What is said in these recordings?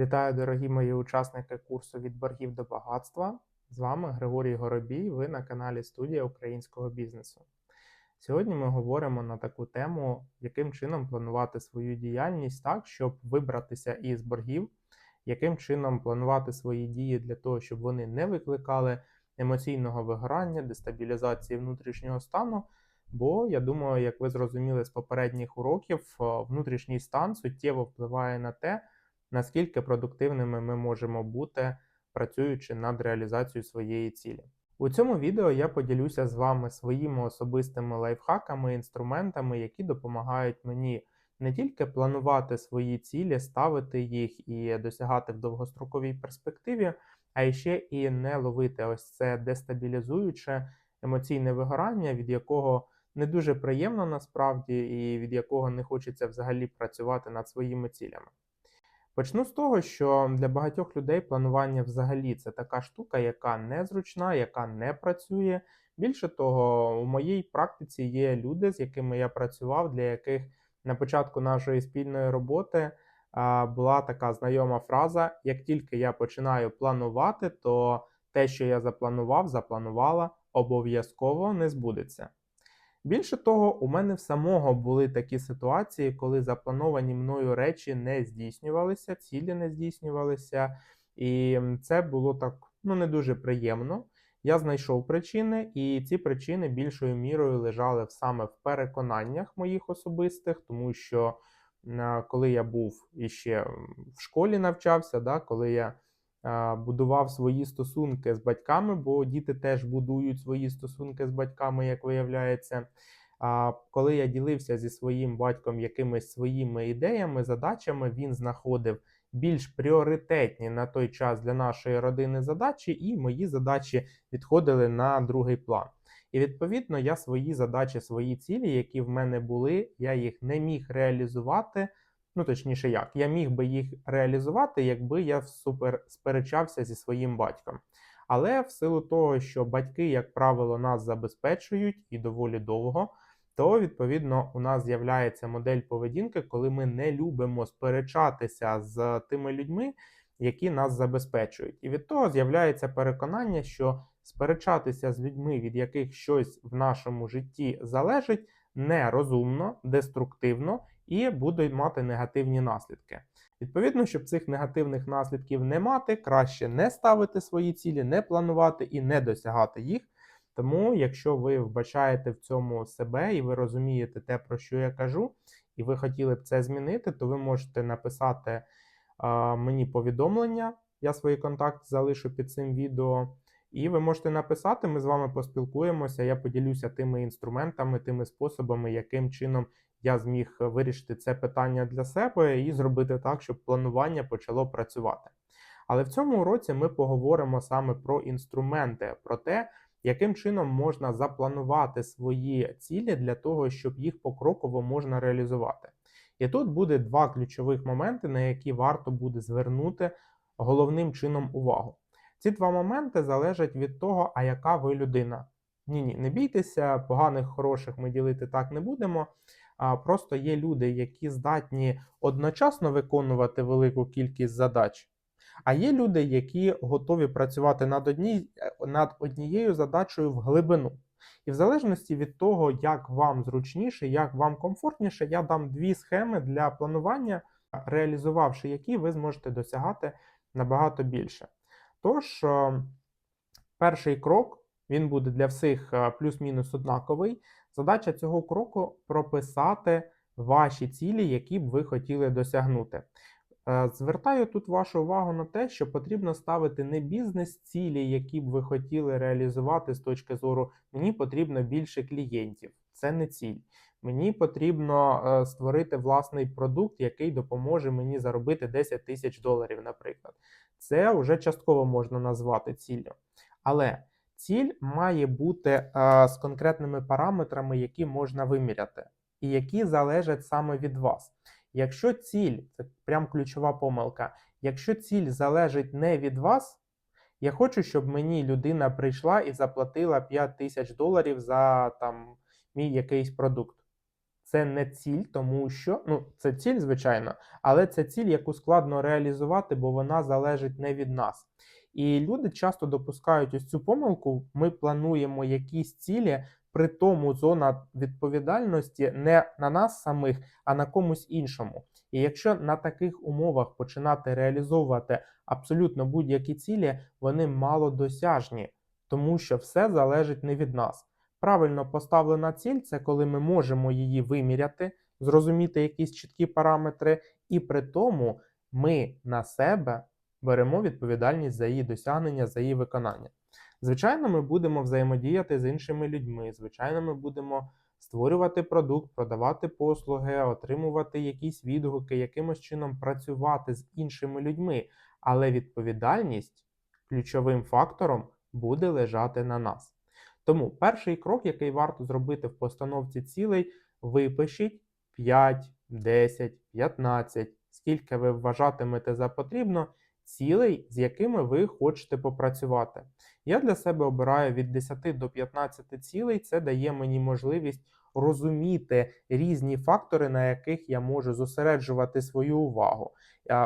Вітаю, дорогі мої учасники курсу від боргів до багатства. З вами Григорій Горобій. Ви на каналі Студія українського бізнесу. Сьогодні ми говоримо на таку тему, яким чином планувати свою діяльність так, щоб вибратися із боргів, яким чином планувати свої дії для того, щоб вони не викликали емоційного вигорання, дестабілізації внутрішнього стану. Бо я думаю, як ви зрозуміли з попередніх уроків, внутрішній стан суттєво впливає на те наскільки продуктивними ми можемо бути, працюючи над реалізацією своєї цілі. У цьому відео я поділюся з вами своїми особистими лайфхаками, інструментами, які допомагають мені не тільки планувати свої цілі, ставити їх і досягати в довгостроковій перспективі, а ще і не ловити ось це дестабілізуюче емоційне вигорання, від якого не дуже приємно насправді, і від якого не хочеться взагалі працювати над своїми цілями. Почну з того, що для багатьох людей планування взагалі це така штука, яка незручна, яка не працює. Більше того, у моїй практиці є люди, з якими я працював, для яких на початку нашої спільної роботи була така знайома фраза: як тільки я починаю планувати, то те, що я запланував, запланувала, обов'язково не збудеться. Більше того, у мене в самого були такі ситуації, коли заплановані мною речі не здійснювалися, цілі не здійснювалися, і це було так ну не дуже приємно. Я знайшов причини, і ці причини більшою мірою лежали саме в переконаннях моїх особистих, тому що коли я був іще в школі навчався, да, коли я будував свої стосунки з батьками, бо діти теж будують свої стосунки з батьками, як виявляється. А коли я ділився зі своїм батьком якимись своїми ідеями, задачами, він знаходив більш пріоритетні на той час для нашої родини задачі, і мої задачі відходили на другий план. І відповідно я свої задачі, свої цілі, які в мене були, я їх не міг реалізувати Ну, точніше, як, я міг би їх реалізувати, якби я супер сперечався зі своїм батьком. Але в силу того, що батьки, як правило, нас забезпечують і доволі довго, то відповідно у нас з'являється модель поведінки, коли ми не любимо сперечатися з тими людьми, які нас забезпечують. І від того з'являється переконання, що сперечатися з людьми, від яких щось в нашому житті залежить, нерозумно, деструктивно і будуть мати негативні наслідки. Відповідно, щоб цих негативних наслідків не мати, краще не ставити свої цілі, не планувати і не досягати їх. Тому, якщо ви вбачаєте в цьому себе і ви розумієте те, про що я кажу, і ви хотіли б це змінити, то ви можете написати а, мені повідомлення. Я свої контакти залишу під цим відео. І ви можете написати, ми з вами поспілкуємося. Я поділюся тими інструментами, тими способами, яким чином я зміг вирішити це питання для себе і зробити так, щоб планування почало працювати. Але в цьому уроці ми поговоримо саме про інструменти, про те, яким чином можна запланувати свої цілі для того, щоб їх покроково можна реалізувати. І тут буде два ключових моменти, на які варто буде звернути головним чином увагу. Ці два моменти залежать від того, а яка ви людина. Ні, ні, не бійтеся, поганих, хороших ми ділити так не будемо. А просто є люди, які здатні одночасно виконувати велику кількість задач. А є люди, які готові працювати над одні, над однією задачею в глибину. І в залежності від того, як вам зручніше, як вам комфортніше, я дам дві схеми для планування, реалізувавши які ви зможете досягати набагато більше. Тож, е, перший крок він буде для всіх е, плюс-мінус однаковий. Задача цього кроку прописати ваші цілі, які б ви хотіли досягнути. Е, звертаю тут вашу увагу на те, що потрібно ставити не бізнес-цілі, які б ви хотіли реалізувати з точки зору мені потрібно більше клієнтів. Це не ціль. Мені потрібно е, створити власний продукт, який допоможе мені заробити 10 тисяч доларів, наприклад. Це вже частково можна назвати ціллю. Але Ціль має бути е, з конкретними параметрами, які можна виміряти, і які залежать саме від вас. Якщо ціль, це прям ключова помилка, якщо ціль залежить не від вас, я хочу, щоб мені людина прийшла і заплатила 5 тисяч доларів за там мій якийсь продукт. Це не ціль, тому що ну це ціль, звичайно, але це ціль, яку складно реалізувати, бо вона залежить не від нас. І люди часто допускають ось цю помилку. Ми плануємо якісь цілі, при тому зона відповідальності не на нас самих, а на комусь іншому. І якщо на таких умовах починати реалізовувати абсолютно будь-які цілі, вони малодосяжні, тому що все залежить не від нас. Правильно поставлена ціль це коли ми можемо її виміряти, зрозуміти якісь чіткі параметри, і при тому ми на себе беремо відповідальність за її досягнення, за її виконання. Звичайно, ми будемо взаємодіяти з іншими людьми. Звичайно, ми будемо створювати продукт, продавати послуги, отримувати якісь відгуки, якимось чином працювати з іншими людьми. Але відповідальність ключовим фактором буде лежати на нас. Тому перший крок, який варто зробити в постановці цілей, випишіть 5, 10, 15, скільки ви вважатимете за потрібно, цілей, з якими ви хочете попрацювати. Я для себе обираю від 10 до 15 цілей, це дає мені можливість розуміти різні фактори, на яких я можу зосереджувати свою увагу.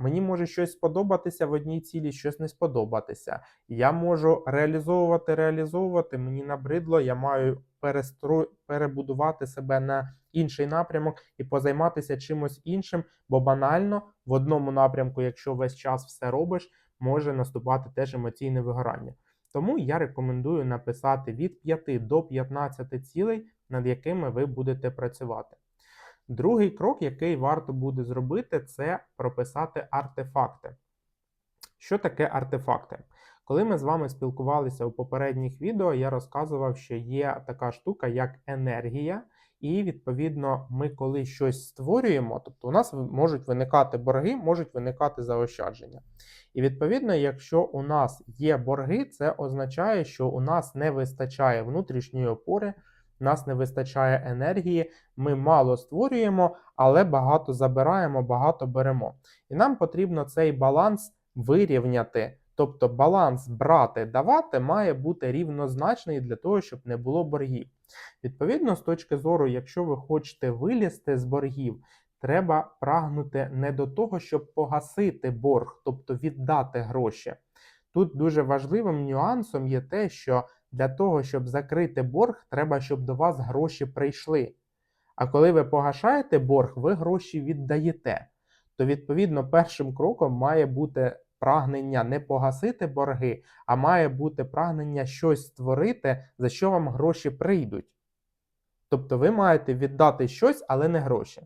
Мені може щось сподобатися в одній цілі, щось не сподобатися. Я можу реалізовувати, реалізовувати. Мені набридло, я маю перестро... перебудувати себе на інший напрямок і позайматися чимось іншим, бо банально в одному напрямку, якщо весь час все робиш, може наступати теж емоційне вигорання. Тому я рекомендую написати від 5 до 15 цілей, над якими ви будете працювати. Другий крок, який варто буде зробити, це прописати артефакти. Що таке артефакти? Коли ми з вами спілкувалися у попередніх відео, я розказував, що є така штука, як енергія, і відповідно ми коли щось створюємо, тобто у нас можуть виникати борги, можуть виникати заощадження. І відповідно, якщо у нас є борги, це означає, що у нас не вистачає внутрішньої опори, нас не вистачає енергії, ми мало створюємо, але багато забираємо, багато беремо. І нам потрібно цей баланс вирівняти. Тобто баланс брати давати має бути рівнозначний для того, щоб не було боргів. Відповідно, з точки зору, якщо ви хочете вилізти з боргів, треба прагнути не до того, щоб погасити борг, тобто віддати гроші. Тут дуже важливим нюансом є те, що для того, щоб закрити борг, треба, щоб до вас гроші прийшли. А коли ви погашаєте борг, ви гроші віддаєте. То, відповідно, першим кроком має бути прагнення не погасити борги, а має бути прагнення щось створити, за що вам гроші прийдуть. Тобто ви маєте віддати щось, але не гроші.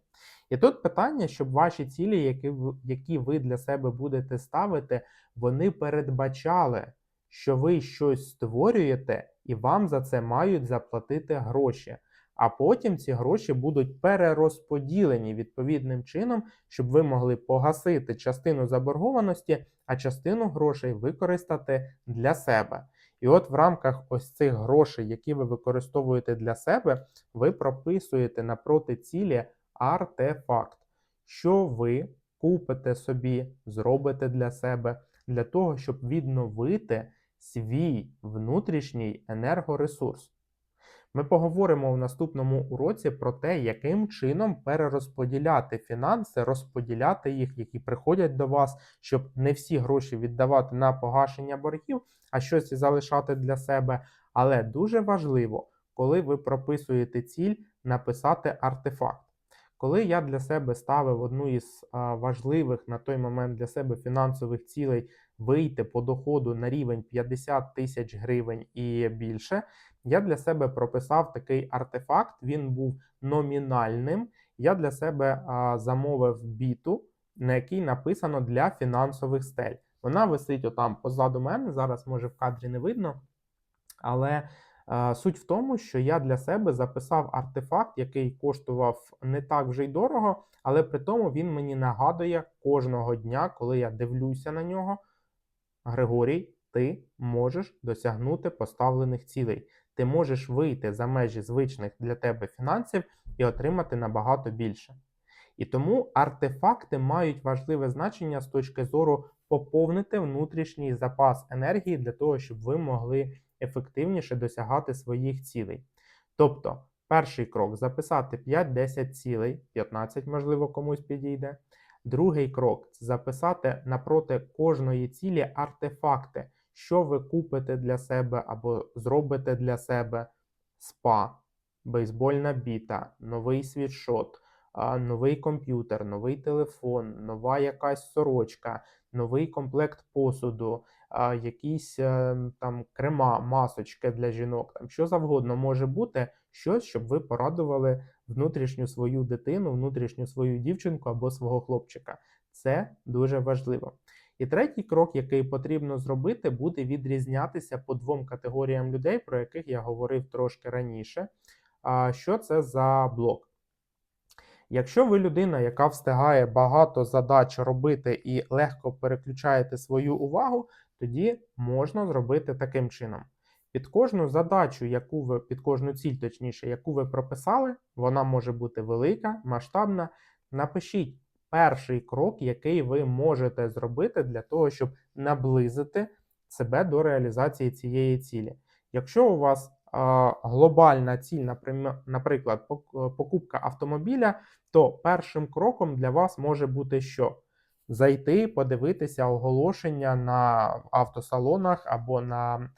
І тут питання, щоб ваші цілі, які ви, для себе будете ставити, вони передбачали, що ви щось створюєте, і вам за це мають заплатити гроші. А потім ці гроші будуть перерозподілені відповідним чином, щоб ви могли погасити частину заборгованості, а частину грошей використати для себе. І от в рамках ось цих грошей, які ви використовуєте для себе, ви прописуєте напроти цілі артефакт, що ви купите собі, зробите для себе, для того, щоб відновити свій внутрішній енергоресурс. Ми поговоримо в наступному уроці про те, яким чином перерозподіляти фінанси, розподіляти їх, які приходять до вас, щоб не всі гроші віддавати на погашення боргів, а щось залишати для себе. Але дуже важливо, коли ви прописуєте ціль, написати артефакт. Коли я для себе ставив одну із важливих на той момент для себе фінансових цілей вийти по доходу на рівень 50 тисяч гривень і більше, я для себе прописав такий артефакт, він був номінальним. Я для себе а, замовив біту, на якій написано для фінансових стель. Вона висить отам позаду мене. Зараз, може, в кадрі не видно. Але а, суть в тому, що я для себе записав артефакт, який коштував не так вже й дорого, але при тому він мені нагадує кожного дня, коли я дивлюся на нього. Григорій, ти можеш досягнути поставлених цілей ти можеш вийти за межі звичних для тебе фінансів і отримати набагато більше. І тому артефакти мають важливе значення з точки зору поповнити внутрішній запас енергії для того, щоб ви могли ефективніше досягати своїх цілей. Тобто, Перший крок записати 5-10 цілей, 15, можливо, комусь підійде. Другий крок записати напроти кожної цілі артефакти, що ви купите для себе або зробите для себе. Спа, бейсбольна біта, новий світшот, новий комп'ютер, новий телефон, нова якась сорочка, новий комплект посуду, якісь е, там крема, масочки для жінок, там що завгодно може бути щось, щоб ви порадували внутрішню свою дитину, внутрішню свою дівчинку або свого хлопчика. Це дуже важливо. І третій крок, який потрібно зробити, буде відрізнятися по двом категоріям людей, про яких я говорив трошки раніше. Що це за блок? Якщо ви людина, яка встигає багато задач робити і легко переключаєте свою увагу, тоді можна зробити таким чином. Під кожну задачу, яку ви під кожну ціль, точніше, яку ви прописали, вона може бути велика, масштабна. Напишіть перший крок, який ви можете зробити для того, щоб наблизити себе до реалізації цієї цілі. Якщо у вас а, глобальна ціль, наприклад, покупка автомобіля, то першим кроком для вас може бути що? Зайти, подивитися оголошення на автосалонах або на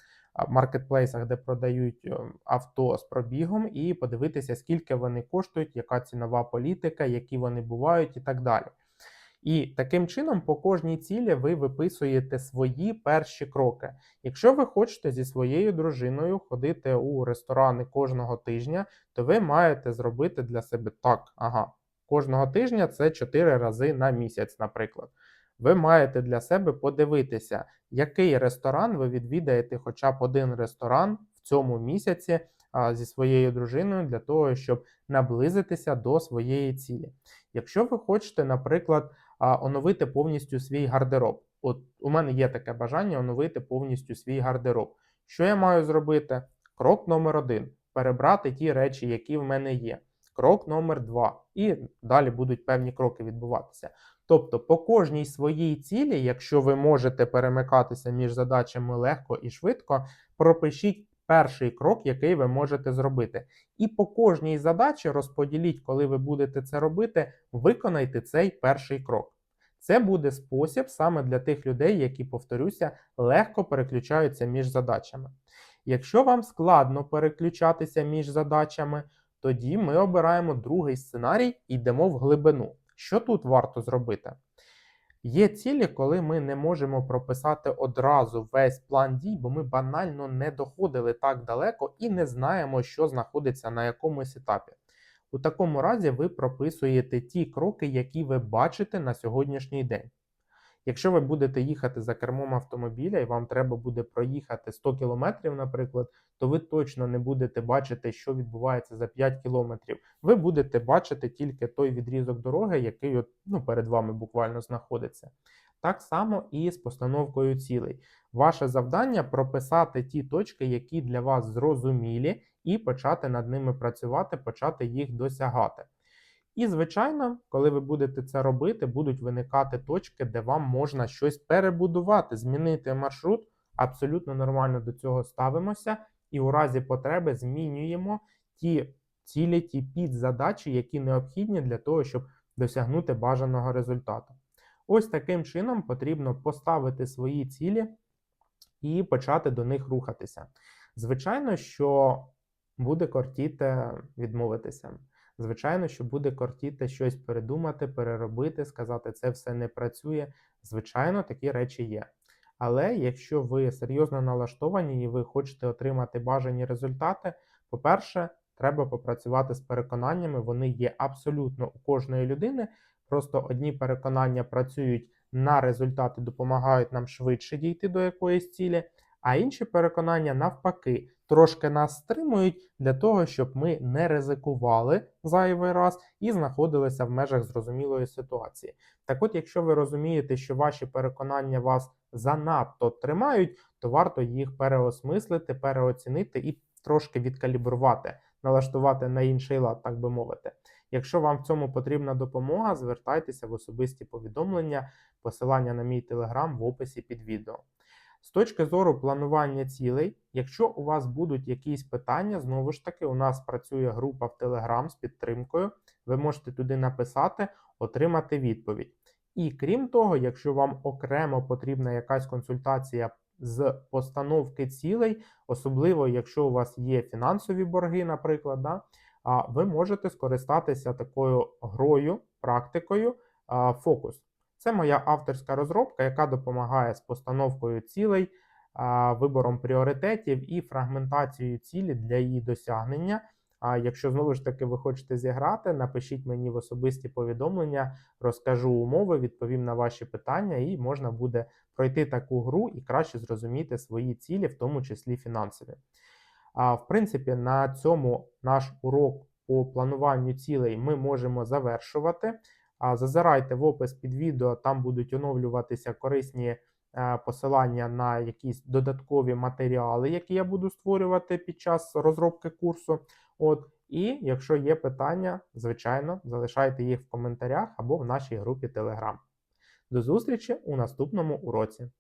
маркетплейсах, де продають е, авто з пробігом, і подивитися, скільки вони коштують, яка цінова політика, які вони бувають, і так далі. І таким чином, по кожній цілі ви виписуєте свої перші кроки. Якщо ви хочете зі своєю дружиною ходити у ресторани кожного тижня, то ви маєте зробити для себе так. Ага, кожного тижня це 4 рази на місяць, наприклад ви маєте для себе подивитися, який ресторан ви відвідаєте хоча б один ресторан в цьому місяці зі своєю дружиною для того, щоб наблизитися до своєї цілі. Якщо ви хочете, наприклад, оновити повністю свій гардероб, от у мене є таке бажання оновити повністю свій гардероб. Що я маю зробити? Крок номер один перебрати ті речі, які в мене є. Крок номер два. І далі будуть певні кроки відбуватися. Тобто, по кожній своїй цілі, якщо ви можете перемикатися між задачами легко і швидко, пропишіть перший крок, який ви можете зробити. І по кожній задачі розподіліть, коли ви будете це робити, виконайте цей перший крок. Це буде спосіб саме для тих людей, які, повторюся, легко переключаються між задачами. Якщо вам складно переключатися між задачами, тоді ми обираємо другий сценарій і йдемо в глибину. Що тут варто зробити? Є цілі, коли ми не можемо прописати одразу весь план дій, бо ми банально не доходили так далеко і не знаємо, що знаходиться на якомусь етапі. У такому разі ви прописуєте ті кроки, які ви бачите на сьогоднішній день. Якщо ви будете їхати за кермом автомобіля і вам треба буде проїхати 100 км, наприклад, то ви точно не будете бачити, що відбувається за 5 км. Ви будете бачити тільки той відрізок дороги, який от, ну, перед вами буквально знаходиться. Так само і з постановкою цілей. Ваше завдання прописати ті точки, які для вас зрозумілі, і почати над ними працювати, почати їх досягати. І, звичайно, коли ви будете це робити, будуть виникати точки, де вам можна щось перебудувати, змінити маршрут. Абсолютно нормально до цього ставимося, і у разі потреби змінюємо ті цілі, ті підзадачі, які необхідні для того, щоб досягнути бажаного результату. Ось таким чином потрібно поставити свої цілі і почати до них рухатися. Звичайно, що буде кортіти відмовитися. Звичайно, що буде кортіти щось передумати, переробити, сказати, це все не працює. Звичайно, такі речі є. Але якщо ви серйозно налаштовані і ви хочете отримати бажані результати, по-перше, треба попрацювати з переконаннями, вони є абсолютно у кожної людини. Просто одні переконання працюють на результати, допомагають нам швидше дійти до якоїсь цілі, а інші переконання навпаки трошки нас стримують для того, щоб ми не ризикували зайвий раз і знаходилися в межах зрозумілої ситуації. Так от, якщо ви розумієте, що ваші переконання вас занадто тримають, то варто їх переосмислити, переоцінити і трошки відкалібрувати, налаштувати на інший лад, так би мовити. Якщо вам в цьому потрібна допомога, звертайтеся в особисті повідомлення, посилання на мій телеграм в описі під відео. З точки зору планування цілей, якщо у вас будуть якісь питання, знову ж таки, у нас працює група в Telegram з підтримкою. Ви можете туди написати, отримати відповідь. І крім того, якщо вам окремо потрібна якась консультація з постановки цілей, особливо якщо у вас є фінансові борги, наприклад, да, ви можете скористатися такою грою, практикою фокус. Це моя авторська розробка, яка допомагає з постановкою цілей, вибором пріоритетів і фрагментацією цілі для її досягнення. А якщо знову ж таки ви хочете зіграти, напишіть мені в особисті повідомлення, розкажу умови, відповім на ваші питання, і можна буде пройти таку гру і краще зрозуміти свої цілі, в тому числі фінансові. А в принципі, на цьому наш урок по плануванню цілей ми можемо завершувати. Зазирайте в опис під відео, там будуть оновлюватися корисні е, посилання на якісь додаткові матеріали, які я буду створювати під час розробки курсу. От, і якщо є питання, звичайно, залишайте їх в коментарях або в нашій групі Telegram. До зустрічі у наступному уроці.